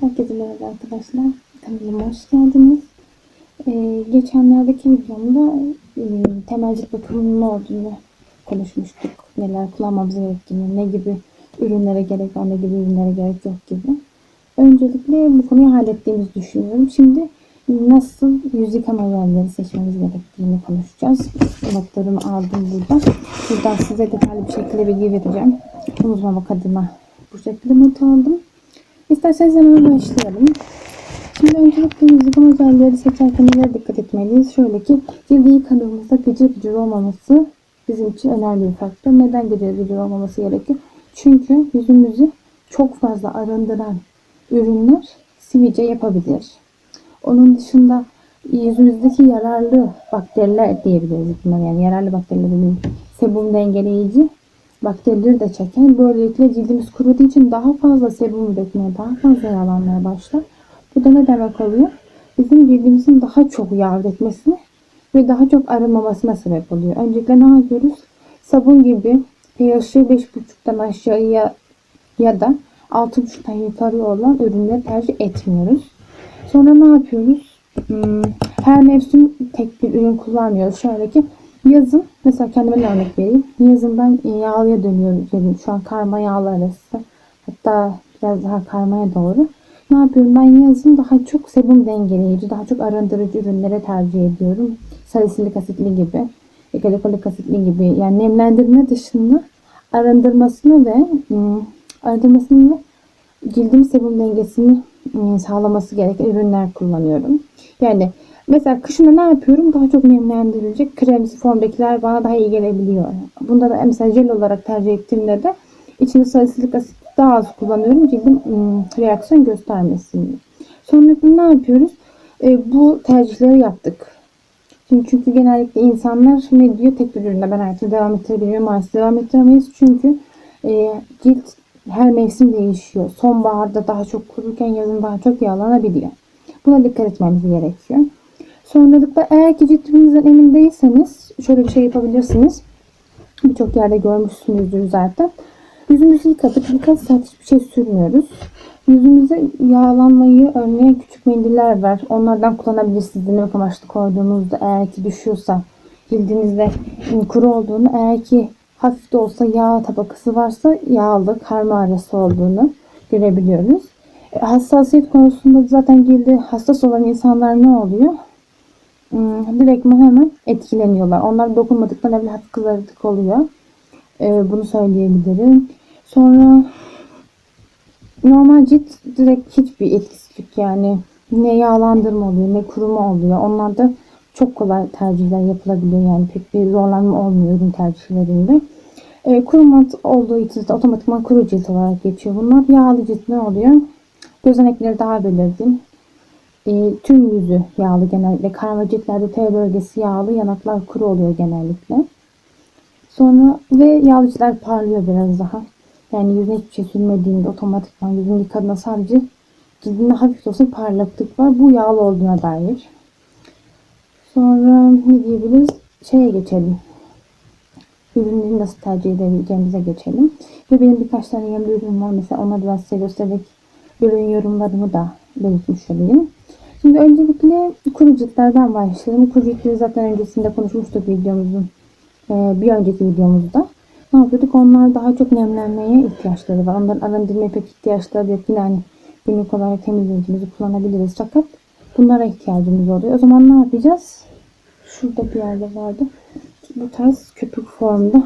Herkese merhaba arkadaşlar. Kanalıma hoş geldiniz. Ee, geçenlerdeki videomda e, temel cilt bakımının ne olduğunu konuşmuştuk. Neler kullanmamız gerektiğini, ne gibi ürünlere gerek var, ne gibi ürünlere gerek yok gibi. Öncelikle bu konuyu hallettiğimizi düşünüyorum. Şimdi nasıl yüz yıkama yerleri seçmemiz gerektiğini konuşacağız. Notlarımı aldım burada. Buradan size detaylı bir şekilde bilgi vereceğim. Unutmamak adına bu şekilde not aldım. İsterseniz hemen başlayalım. Şimdi öncelikle yıkama jelleri seçerken nelere dikkat etmeliyiz? Şöyle ki cildi yıkadığımızda gıcır gıcır olmaması bizim için önemli bir faktör. Neden gıcır gıcır olmaması gerekiyor? Çünkü yüzümüzü çok fazla arındıran ürünler sivilce yapabilir. Onun dışında yüzümüzdeki yararlı bakteriler diyebiliriz bunlar yani yararlı bakteriler değil. Sebum dengeleyici bakterileri de çeken böylelikle cildimiz kuruduğu için daha fazla sebum üretmeye daha fazla yağlanmaya başlar. Bu da ne demek oluyor? Bizim cildimizin daha çok yağ üretmesine ve daha çok arınmamasına sebep oluyor. Öncelikle ne yapıyoruz? Sabun gibi pH'i 5.5'tan aşağıya ya da 6.5'tan yukarı olan ürünleri tercih etmiyoruz. Sonra ne yapıyoruz? Hmm, her mevsim tek bir ürün kullanmıyoruz. Şöyle ki yazın mesela kendime örnek vereyim. Yazın ben yağlıya dönüyorum. Yani şu an karma yağlı arası. Hatta biraz daha karmaya doğru. Ne yapıyorum? Ben yazın daha çok sebum dengeleyici, daha çok arındırıcı ürünlere tercih ediyorum. Salisilik asitli gibi, glikolik asitli gibi. Yani nemlendirme dışında arındırmasını ve ım, arındırmasını ve cildim sebum dengesini ım, sağlaması gereken ürünler kullanıyorum. Yani mesela kışında ne yapıyorum? Daha çok nemlendirilecek kremsi formdakiler bana daha iyi gelebiliyor. Bunda da mesela jel olarak tercih ettiğimde de içinde salisilik asit daha az kullanıyorum. Cildim ım, reaksiyon göstermesin. Sonra ne yapıyoruz? E, bu tercihleri yaptık. Şimdi çünkü genellikle insanlar ne diyor tek bir ürünle ben hayatımı devam ettirebiliyorum. Maalesef devam ettiremeyiz. Çünkü e, cilt her mevsim değişiyor. Sonbaharda daha çok kururken yazın daha çok yağlanabiliyor. Buna dikkat etmemiz gerekiyor. Sonralıkta eğer ki cildinizden emin değilseniz şöyle bir şey yapabilirsiniz. Birçok yerde görmüşsünüzdür zaten. Yüzümüzü yıkadık. Birkaç saat hiçbir şey sürmüyoruz. Yüzümüze yağlanmayı önleyen küçük mendiller var. Onlardan kullanabilirsiniz. Denemek amaçlı koyduğunuzda eğer ki düşüyorsa cildinizde kuru olduğunu eğer ki hafif de olsa yağ tabakası varsa yağlı karma arası olduğunu görebiliyoruz. E, Hassasiyet konusunda zaten cildi hassas olan insanlar ne oluyor? Hmm, Direktman hemen etkileniyorlar. Onlar dokunmadıklarında bile hafif kızarıklık oluyor. Ee, bunu söyleyebilirim. Sonra normal cilt direkt hiçbir etkisi yok yani. Ne yağlandırma oluyor ne kuruma oluyor. Onlar da çok kolay tercihler yapılabiliyor. Yani pek bir zorlanma olmuyor ürün tercihlerinde. Ee, kuru mat olduğu için de otomatikman kuru cilt olarak geçiyor bunlar. Yağlı cilt ne oluyor? Gözenekleri daha belirgin. Ee, tüm yüzü yağlı genellikle. Karma ciltlerde T bölgesi yağlı, yanaklar kuru oluyor genellikle. Sonra ve yağlıcılar parlıyor biraz daha. Yani yüzüne hiçbir şey sürmediğinde otomatikman yüzünü yıkadığında sadece cildinde hafif de olsa parlaklık var. Bu yağlı olduğuna dair. Sonra ne diyebiliriz? Şeye geçelim. Ürünleri nasıl tercih edebileceğimize geçelim. Ve benim birkaç tane yanımda ürün var. Mesela onları biraz size göstererek ürün yorumlarımı da belirtmiş olayım. Şimdi öncelikle kuru başlayalım. Kuru zaten öncesinde konuşmuştuk videomuzun ee, bir önceki videomuzda. Ne yapıyorduk? Onlar daha çok nemlenmeye ihtiyaçları var. Onların arındırmaya pek ihtiyaçları yok. Yine hani günlük olarak temizleyicimizi kullanabiliriz. Fakat bunlara ihtiyacımız oluyor. O zaman ne yapacağız? Şurada bir yerde vardı. Bu tarz köpük formda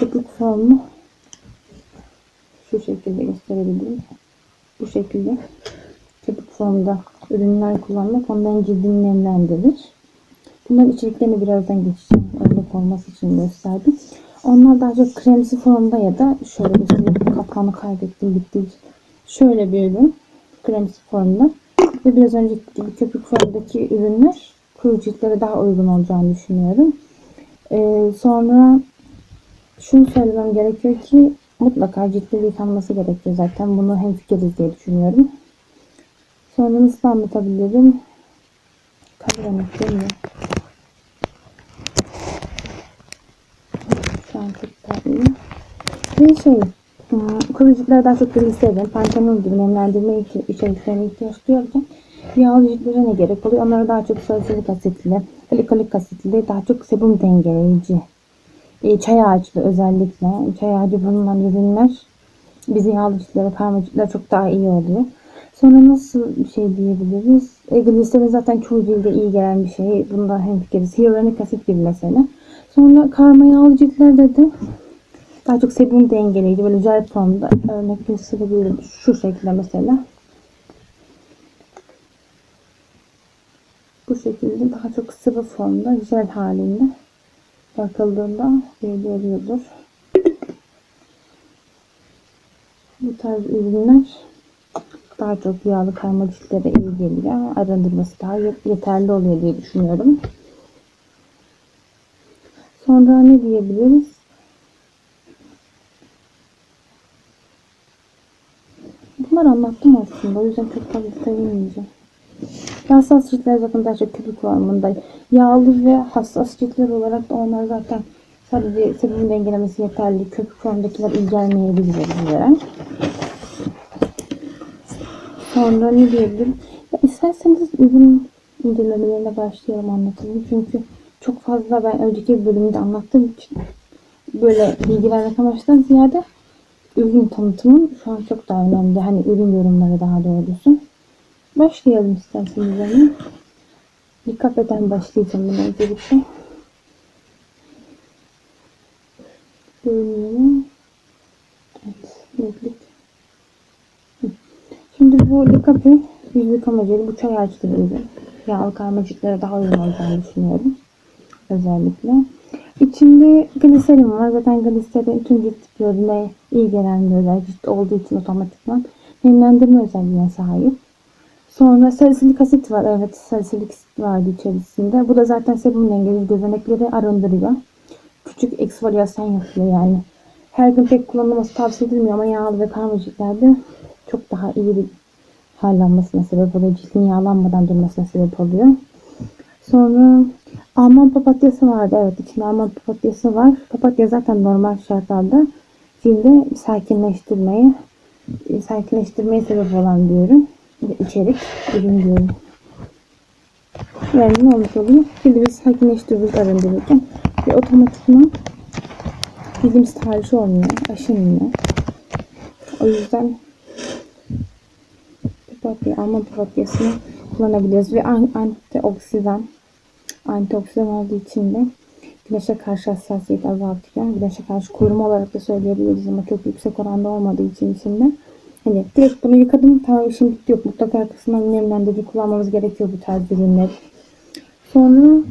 köpük formu şu şekilde gösterebilirim. Bu şekilde köpük formda ürünler kullanmak onların cildini nemlendirir. Bunların içeriklerini birazdan geçeceğim. Örnek olması için gösterdim. Onlar daha çok kremsi formda ya da şöyle göstereyim. Kapağını kaybettim bitti. Şöyle bir ürün. Kremsi formda. Ve biraz önceki gibi köpük formdaki ürünler kuru ciltlere daha uygun olacağını düşünüyorum. Ee, sonra şunu söylemem gerekiyor ki mutlaka ciltleri yıkanması gerekiyor zaten. Bunu hem fikiriz diye düşünüyorum. Sonra nasıl anlatabilirim? Kameranın dönüyor. Şu an çok terliyim. Ve şey, Hmm, Kılıcıklara daha çok gliserin, pantenol gibi nemlendirme içeriklerine ihtiyaç duyarken yağlı ciltlere ne gerek oluyor? Onlara daha çok salisilik asitli, glikolik asitli, daha çok sebum dengeleyici, e, çay ağaçlı özellikle, çay ağacı bulunan ürünler bizi yağlı ciltlere, karma çok daha iyi oluyor. Sonra nasıl bir şey diyebiliriz? E, gliserin zaten çoğu cilde iyi gelen bir şey. Bunda hemfikiriz. Hyaluronik asit gibi mesela. Sonra karma yağlı ciltlerde de daha çok sebum dengeleyici böyle jel formda örnek gösterebilirim. Şu şekilde mesela. Bu şekilde daha çok sıvı formda jel halinde bakıldığında oluyordur. Bu tarz ürünler daha çok yağlı karma ciltlere iyi geliyor. Arındırması daha yeterli oluyor diye düşünüyorum. Sonra ne diyebiliriz? Bunları anlattım aslında. O yüzden çok fazla sayılmayacağım. Hassas ciltler zaten daha çok köpük formunda. Yağlı ve hassas ciltler olarak da onlar zaten sadece sebebin dengelemesi yeterli. Köpük formdakiler iyi gelmeyebilir bizlere. Sonra ne diyebilirim? Ya isterseniz ürün incelemelerine başlayalım anlatalım. Çünkü çok fazla ben önceki bölümde anlattığım için böyle bilgi vermek amaçtan ziyade ürün tanıtımın şu an çok daha önemli. Hani ürün yorumları daha doğrusu. Başlayalım isterseniz hemen. Bir kafeden başlayacağım ben öncelikle. Görünüyor. Evet, netlik. Şimdi bu likapi yüz yıkama jeli bu çay ağaçlı bir. Yağlı karmacıklara daha uygun olacağını düşünüyorum. Özellikle. İçinde gliserin var. Zaten gliserin tüm cilt tiplerine iyi gelen bir özel cilt olduğu için otomatikman nemlendirme özelliğine sahip. Sonra salisilik asit var. Evet salisilik asit vardı içerisinde. Bu da zaten sebum dengeli gözenekleri arındırıyor. Küçük eksfoliyasyon yapıyor yani. Her gün pek kullanılması tavsiye edilmiyor ama yağlı ve karmacıklerde çok daha iyi bir hallenmesine sebep oluyor. Cildin yağlanmadan durmasına sebep oluyor. Sonra Alman papatyası vardı. Evet içinde Alman papatyası var. Papatya zaten normal şartlarda cilde sakinleştirmeye sakinleştirmeye sebep olan bir ürün. içerik ürün diyorum. Yani ne olmuş oluyor? Cildi bir sakinleştiriyoruz arındırırken ve otomatikman cildimiz tahriş olmuyor, aşınmıyor. O yüzden papatya, Alman papatyasını kullanabiliriz ve antioksidan antioksidan olduğu için de güneşe karşı hassasiyet azaltıyor. Güneşe karşı koruma olarak da söyleyebiliriz ama çok yüksek oranda olmadığı için içinde. Hani direkt bunu yıkadım tamam işim bitti yok. Mutlaka arkasından nemlendirici kullanmamız gerekiyor bu tarz ürünler. Sonra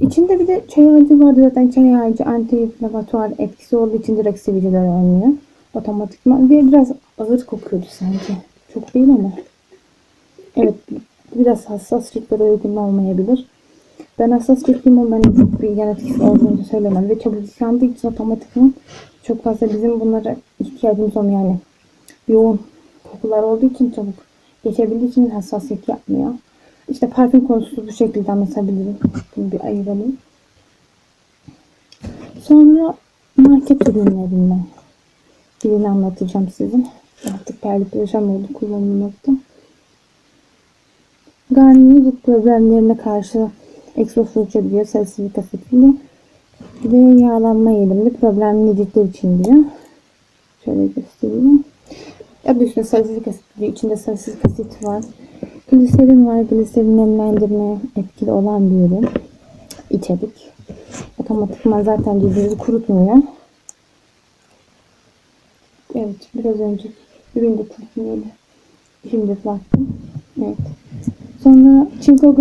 içinde bir de çay ağacı vardı zaten çay ağacı anti-inflamatuar etkisi olduğu için direkt sivilceler önlüyor. Otomatikman ve biraz ağır kokuyordu sanki. Çok değil ama. Evet biraz hassas ciltlere uygun olmayabilir. Ben hassas ciltliyim ama bir yan etkisi olduğunu söylemem. Ve çabuk yıkandığı için otomatikman çok fazla bizim bunlara ihtiyacımız olmuyor yani. Yoğun kokular olduğu için çabuk geçebildiği için hassasiyet yapmıyor. İşte parfüm konusu bu şekilde anlatabilirim. Bunu bir ayıralım. Sonra market ürünlerinden birini anlatacağım sizin. Artık terlik yaşamıyordu kullanılmakta. Garnier cilt problemlerine karşı egzoz uçabiliyor. Salisilik asitli ve yağlanma eğilimli problemli ciltler için diyor. Şöyle göstereyim. Adı üstünde salisilik asit diyor. İçinde salisilik asit var. Gliserin var. Gliserin nemlendirme etkili olan bir ürün. İçerik. Otomatikman zaten cildinizi kurutmuyor. Evet. Biraz önce üründe kurutmuyordu. Şimdi baktım. Evet. Sonra çinko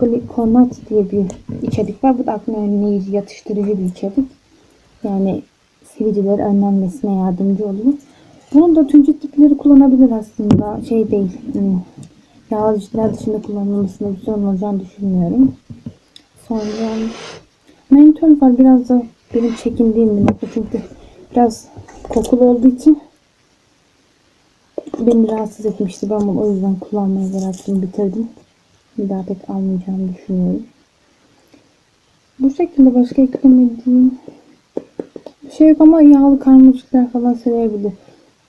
glikonat diye bir içerik var. Bu da akne önleyici, yatıştırıcı bir içerik. Yani sivilceleri önlenmesine yardımcı oluyor. Bunun da tüm tipleri kullanabilir aslında. Şey değil. Hmm, yağlı ciltler dışında kullanılmasında bir sorun olacağını düşünmüyorum. Sonra mentol var. Biraz da benim çekindiğim bir nokta. Çünkü biraz kokulu olduğu için beni rahatsız etmişti. Ben bunu o yüzden kullanmayı bıraktım, bitirdim. Bir daha pek almayacağımı düşünüyorum. Bu şekilde başka eklemediğim Bir şey yok ama yağlı karmaşıklar falan sevebilir.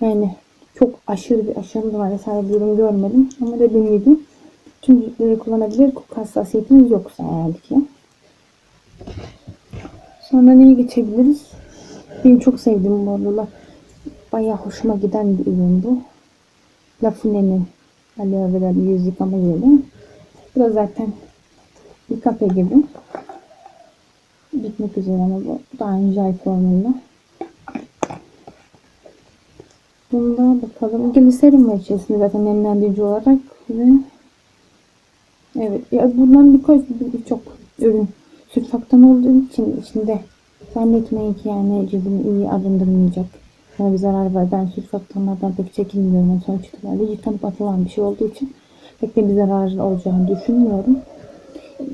Yani çok aşırı bir aşırı vesaire bir ürün görmedim. Ama dediğim gibi tüm ciltleri kullanabilir. Koku hassasiyetiniz yoksa eğer ki. Sonra neye geçebiliriz? Benim çok sevdiğim bu arada. Bayağı hoşuma giden bir ürün bu. Lafune'nin aloe vera yüz yıkama jeli. Bu da zaten bir kafe gibi. Bitmek üzere ama bu daha önce formunda. Bunda bakalım. Gliserin var içerisinde zaten nemlendirici olarak ve evet ya bundan birkaç birçok ürün sülfaktan olduğu için içinde zannetmeyin ki yani cildimi iyi arındırmayacak. Sana bir zarar var. Ben sülfaktanlardan pek çekinmiyorum. Yani sonuç itibariyle tanıp atılan bir şey olduğu için pek de bir zarar olacağını düşünmüyorum.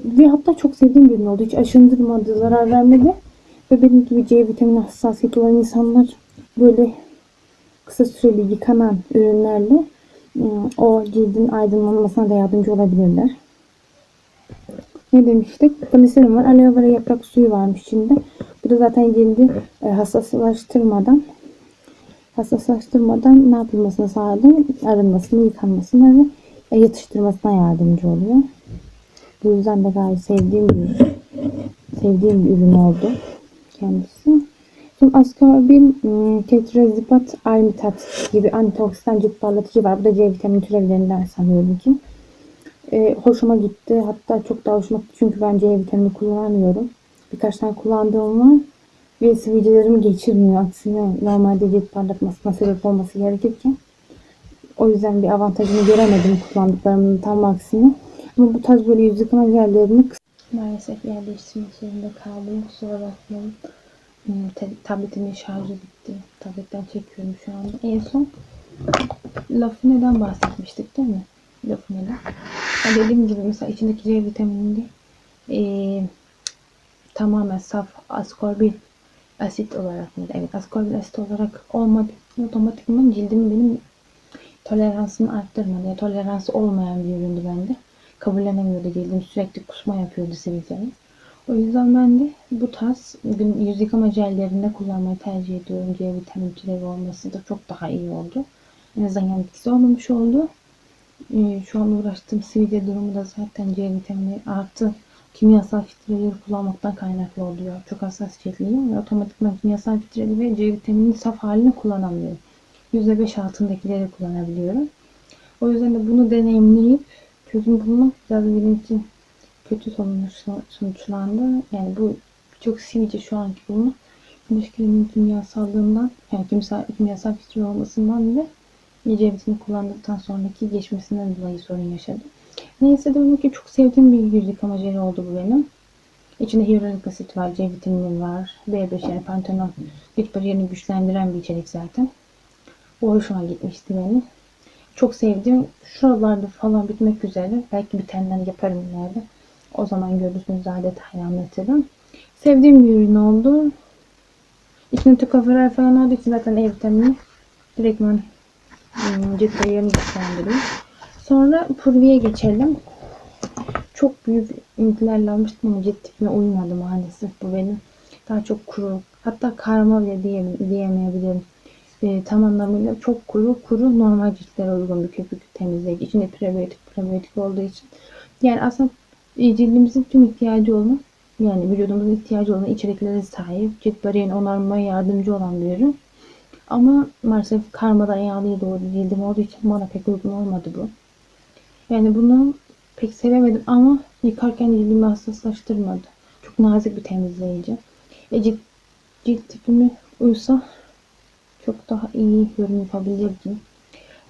Ve hatta çok sevdiğim bir ürün oldu. Hiç aşındırmadı, zarar vermedi. Ve benim gibi C vitamini hassasiyeti olan insanlar böyle kısa süreli yıkanan ürünlerle ıı, o cildin aydınlanmasına da yardımcı olabilirler. Ne demiştik? Gliserin var. Aloe vera yaprak suyu varmış içinde. Bu da zaten cildi e, hassaslaştırmadan hassaslaştırmadan ne yapılmasını sağlıyor? Arınmasını, yıkanmasına ve e, yatıştırmasına yardımcı oluyor. Bu yüzden de gayet sevdiğim bir. Sevdiğim bir ürün oldu kendisi. Şimdi ascorbin, ım, tetrazipat, armitat gibi antioksidan cilt parlatıcı var. Bu da C vitamini türevlerinden sanıyorum ki. Ee, hoşuma gitti. Hatta çok daha hoşuma gitti. Çünkü ben C vitamini kullanmıyorum. Birkaç tane kullandığım var. Ve sivilcelerimi geçirmiyor. Aksine normalde cilt parlatmasına sebep olması gerekirken. O yüzden bir avantajını göremedim kullandıklarımın tam aksine. Ama bu tarz böyle yüz yıkama jellerini maalesef yerleştirmek zorunda kaldım. Kusura bakmayın. Hmm, Tabletimin şarjı bitti. Tabletten çekiyorum şu anda. En son Lafune'den bahsetmiştik değil mi? Lafune'den. Ya dediğim gibi mesela içindeki C vitamininde eee tamamen saf askorbin asit olarak mıydı? Evet askorbin asit olarak olmadı. Otomatikman cildim benim toleransını arttırmadı. Yani toleransı olmayan bir üründü bende. Kabullenemiyordu cildim. Sürekli kusma yapıyordu sivilcemi. O yüzden ben de bu tarz yüz yıkama jellerinde kullanmayı tercih ediyorum. C vitamini türevi olması da çok daha iyi oldu. En azından yan etkisi olmamış oldu. Ee, Şu an uğraştığım sivilce durumu da zaten C vitamini artı kimyasal filtreleri kullanmaktan kaynaklı oluyor. Çok hassas ciltliyim ve otomatikman kimyasal filtreli ve C vitamininin saf halini kullanamıyorum. %5 altındakileri kullanabiliyorum. O yüzden de bunu deneyimleyip çözüm bulmak biraz benim için kötü sonuçla- sonuçlandı. Yani bu çok sivilce şu anki bunu ilişkilerin kimyasallığından yani kimyasal, kimyasal filtre olmasından ve C vitamini kullandıktan sonraki geçmesinden dolayı sorun yaşadım. Neyse demek ki çok sevdiğim bir yüz yıkama jeli oldu bu benim. İçinde hyaluronik asit var, C vitamini var, B5 yani pantenol cilt bariyerini güçlendiren bir içerik zaten. Bu hoşuma gitmişti benim. Çok sevdim. Şuralarda falan bitmek üzere. Belki bitenden yaparım ileride. O zaman görürsünüz daha detaylı anlatırım. Sevdiğim bir ürün oldu. İçinde tükaferer falan olduğu için zaten E vitamini direktman ım, cilt bariyerini güçlendiriyor. Sonra Purvi'ye geçelim. Çok büyük ümitlerle almıştım ama cilt tipime uymadı maalesef bu benim. Daha çok kuru. Hatta karma bile diye, diyemeyebilirim. E, tam anlamıyla çok kuru, kuru normal ciltlere uygun bir köpük temizleyici. İçinde prebiyotik, prebiyotik olduğu için. Yani aslında e, cildimizin tüm ihtiyacı olan yani vücudumuzun ihtiyacı olan içeriklere sahip. Cilt bariyerini onarmaya yardımcı olan bir ürün. Ama maalesef karmadan yağlıya doğru cildim olduğu için bana pek uygun olmadı bu. Yani bunu pek sevemedim ama yıkarken cildimi hassaslaştırmadı. Çok nazik bir temizleyici. E cilt, cilt tipimi uysa çok daha iyi yorum yapabilirdim.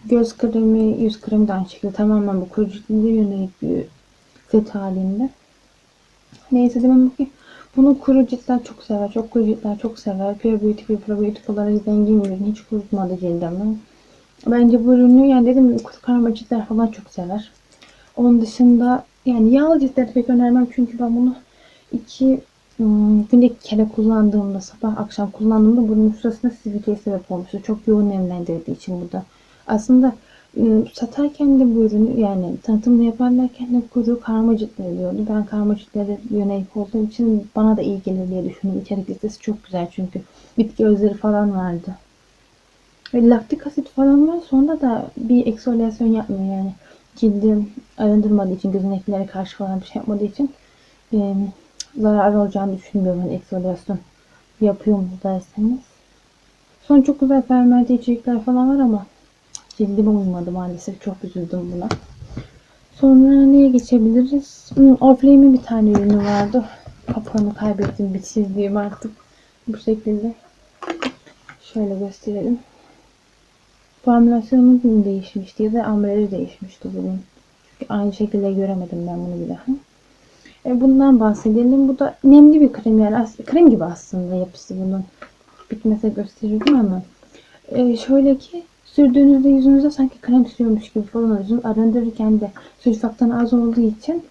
Göz kremi, yüz kremi de aynı şekilde tamamen bu kuru ciltlere yönelik bir set halinde. Neyse demem ki bunu kuru ciltler çok sever. Çok kuru ciltler çok sever. Prebiyotik ve probiyotik olarak zengin bir. Hiç kurutmadı cildimi. Bence bu ürünü yani dedim kuru karma ciltler falan çok sever. Onun dışında yani yağlı ciltlere pek önermem çünkü ben bunu iki ım, günde iki kere kullandığımda sabah akşam kullandığımda bunun şurasında sivilceye sebep olmuştu. Çok yoğun nemlendirdiği için bu da. Aslında Iı, Satarken de bu ürünü yani tanıtımını yaparlarken de kuru karma ciltleri diyordu. Ben karma ciltlere yönelik olduğum için bana da iyi gelir diye düşündüm. İçerik listesi çok güzel çünkü bitki özleri falan vardı. Ve laktik asit falan var. Sonra da bir eksfoliasyon yapmıyor yani. Cildim arındırmadığı için, gözeneklere karşı falan bir şey yapmadığı için e, zarar olacağını düşünmüyorum. Hani eksfoliasyon yapıyor mu derseniz. Sonra çok güzel fermente içerikler falan var ama cildime uymadı maalesef. Çok üzüldüm buna. Sonra neye geçebiliriz? Hmm, bir tane ürünü vardı. Kapağını kaybettim. Bitirdiğim artık. Bu şekilde. Şöyle gösterelim. Formülasyonu bunun değişmişti ya da ambalajı değişmişti bunun. Çünkü aynı şekilde göremedim ben bunu bir daha. E, bundan bahsedelim. Bu da nemli bir krem yani krem gibi aslında yapısı bunun. Bitmese gösterirdim ama. E, şöyle ki sürdüğünüzde yüzünüze sanki krem sürüyormuş gibi falan oluyorsunuz. Arındırırken de sülfaktan az olduğu için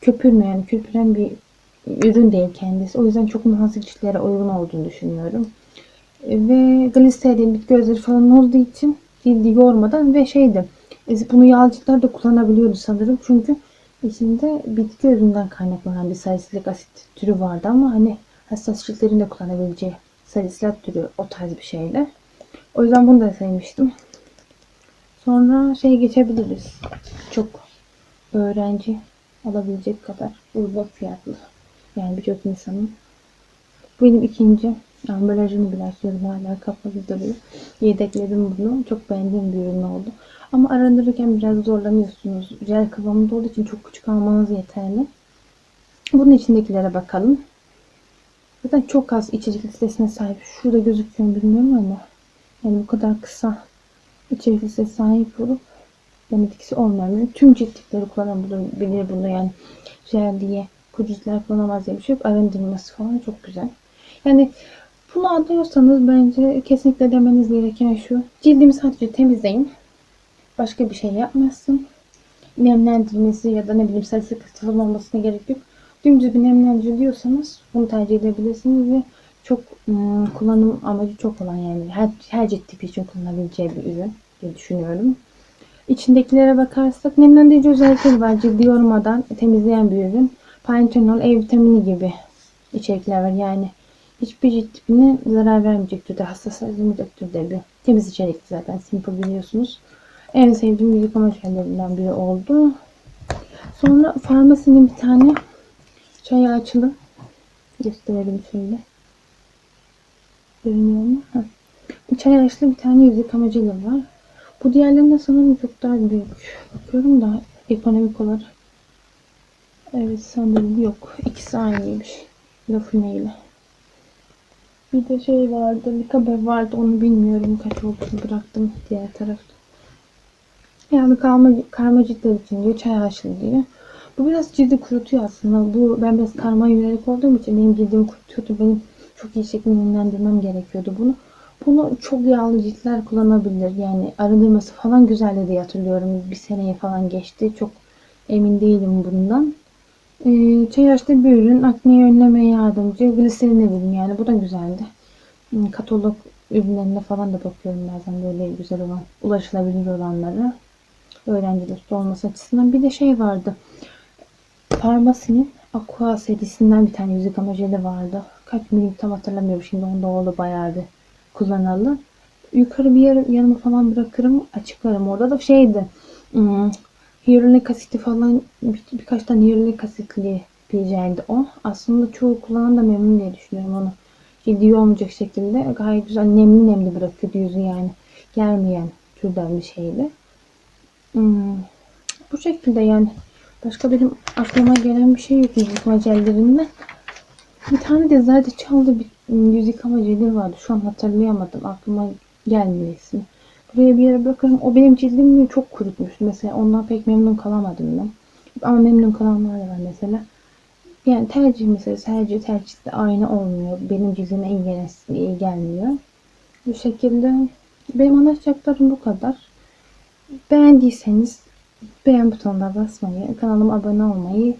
köpürmüyor yani köpüren bir ürün değil kendisi. O yüzden çok nazik ciltlere uygun olduğunu düşünüyorum. E, Ve gliserin bitki özleri falan olduğu için cildi yormadan ve şeydi e, bunu yağlı ciltler de kullanabiliyordu sanırım. Çünkü içinde bitki özünden kaynaklanan bir salisilik asit türü vardı ama hani hassas ciltlerin de kullanabileceği salisilat türü o tarz bir şeydi. O yüzden bunu da sevmiştim. Sonra şey geçebiliriz. Çok öğrenci alabilecek kadar uygun fiyatlı. Yani birçok insanın. Bu benim ikinci ambalajını bile açıyorum hala kapalı duruyor. Yedekledim bunu. Çok beğendiğim bir ürün oldu. Ama arındırırken biraz zorlanıyorsunuz. Jel kıvamında olduğu için çok küçük almanız yeterli. Bunun içindekilere bakalım. Zaten çok az içerik listesine sahip. Şurada gözüküyor bilmiyorum ama yani bu kadar kısa içerik listesine sahip olup yan etkisi olmayan. Tüm cilt tipleri kullanabilir bunu yani jel diye ciltler kullanamaz diye bir şey yok. Arındırması falan çok güzel. Yani bunu alıyorsanız bence kesinlikle demeniz gereken şu. Cildimi sadece temizleyin. Başka bir şey yapmazsın. Nemlendirmesi ya da ne bileyim asit falan olmasına gerek yok. Dümdüz bir nemlendirici diyorsanız bunu tercih edebilirsiniz ve çok ım, kullanım amacı çok olan yani her, her cilt tipi için kullanabileceği bir ürün diye düşünüyorum. İçindekilere bakarsak nemlendirici özellikleri var. Cildi yormadan temizleyen bir ürün. Panthenol, E vitamini gibi içerikler var. Yani hiçbir cilt tipine zarar vermeyecek türde, hassaslaştırmayacak türde bir temiz içerikli zaten. Simple biliyorsunuz. En sevdiğim yüz yıkama jellerinden biri oldu. Sonra farmasinin bir tane çay açılı. Gösterelim şöyle. Görünüyor mu? Bu çay açılı bir tane yüz yıkama var. Bu diğerlerinden sanırım çok daha büyük. Bakıyorum da ekonomik olarak. Evet sanırım yok. İkisi aynıymış. Lafine ile. Bir de şey vardı. Likabe vardı. Onu bilmiyorum. Kaç olduğunu bıraktım diğer tarafta. Yani karma, karma ciltler için diyor. Çay haşlı diyor. Bu biraz cildi kurutuyor aslında. Bu ben biraz karma yönelik olduğum için benim cildimi kurutuyordu. Benim çok iyi şekilde nemlendirmem gerekiyordu bunu. Bunu çok yağlı ciltler kullanabilir. Yani arındırması falan güzeldi diye hatırlıyorum. Bir seneye falan geçti. Çok emin değilim bundan. Ee, çay yaşlı bir ürün. Akneyi önlemeye yardımcı. Gliserin ürün yani. Bu da güzeldi. Hmm, Katalog ürünlerine falan da bakıyorum bazen böyle güzel olan, ulaşılabilir olanlara. Öğrenci dostu olması açısından. Bir de şey vardı. Farmasinin Aqua serisinden bir tane yüz yıkama jeli vardı. Kaç milim tam hatırlamıyorum şimdi onda oldu bayağı bir kullanalı. Yukarı bir yer, yanıma falan bırakırım açıklarım. Orada da şeydi. Hyaluronik asiti falan bir, birkaç tane hyaluronik asitli bir jeldi o. Aslında çoğu kullanan da memnun diye düşünüyorum onu. Cildi olmayacak şekilde gayet güzel nemli nemli bırakıyordu yüzü yani. Germeyen türden bir şeydi. Hmm, bu şekilde yani. Başka benim aklıma gelen bir şey yok yüz yıkama jellerinden. Bir tane de zerdeçallı bir yüz yıkama jeli vardı. Şu an hatırlayamadım. Aklıma gelmiyor ismi. Buraya bir yere bırakırım. O benim cildimi çok kurutmuştu. Mesela ondan pek memnun kalamadım ben. Ama memnun kalanlar da var mesela. Yani tercih meselesi. Tercih tercih de aynı olmuyor. Benim cildime iyi, gelen, iyi gelmiyor. Bu şekilde benim anlatacaklarım bu kadar. Beğendiyseniz beğen butonuna basmayı, kanalıma abone olmayı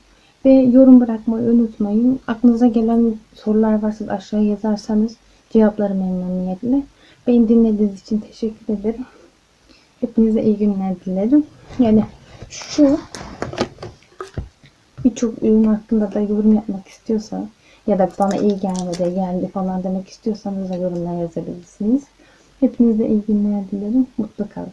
ve yorum bırakmayı unutmayın. Aklınıza gelen sorular varsa aşağıya yazarsanız cevaplarım memnuniyetle. Beni dinlediğiniz için teşekkür ederim. Hepinize iyi günler dilerim. Yani şu birçok ürün hakkında da yorum yapmak istiyorsanız ya da bana iyi gelmedi, geldi falan demek istiyorsanız da yorumlara yazabilirsiniz. Hepinize iyi günler dilerim. Mutlu kalın.